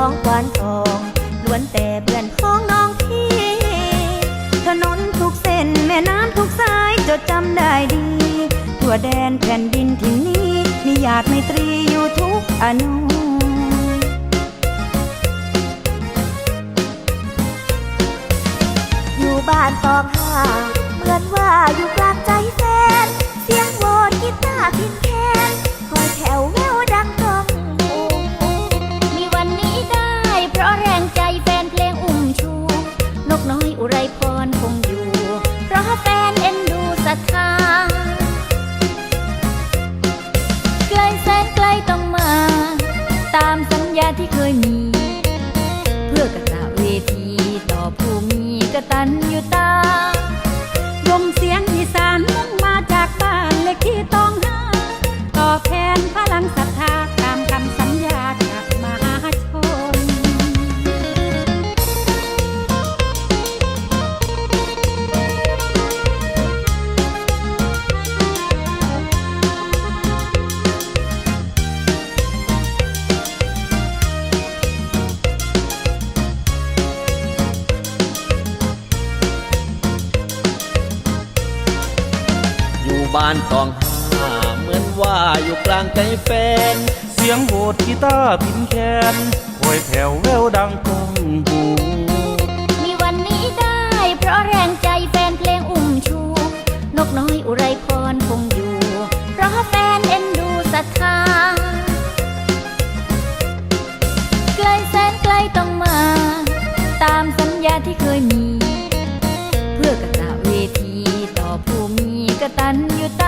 ขอนทองล้วนแต่เพื่อนพ้องน้องพี่ ถนนทุกเส้นแม่น้ำทุกสายจดจำได้ดี ทั่วแดนแผ่นดินที่นี้มีญาติไมตรีอยู่ทุกอนุอยู่บ้านตองห้าเหมือนว่าอยู่กลางใจแฟน เสียงโวดกีตา ญาที่เคยมี เพื่อกระตาเวทีต่อผู้มีกตัญญูตาล บ้านต้องหาเหมือนว่าอยู่กลางไกลแฟน เสียงโหดกีตาร์พินแคนคอยแผ่วแววดังก้องหูมีวันนี้ได้ เพราะแรงใจแฟนเพลงอุ้มชู นกน้อยอุไรพรคงอยู่ เพราะแฟนเอ็นดูศรัทธาไกลแสนไกลต้องมา ตามสัญญาที่เคยมี ตันอยู่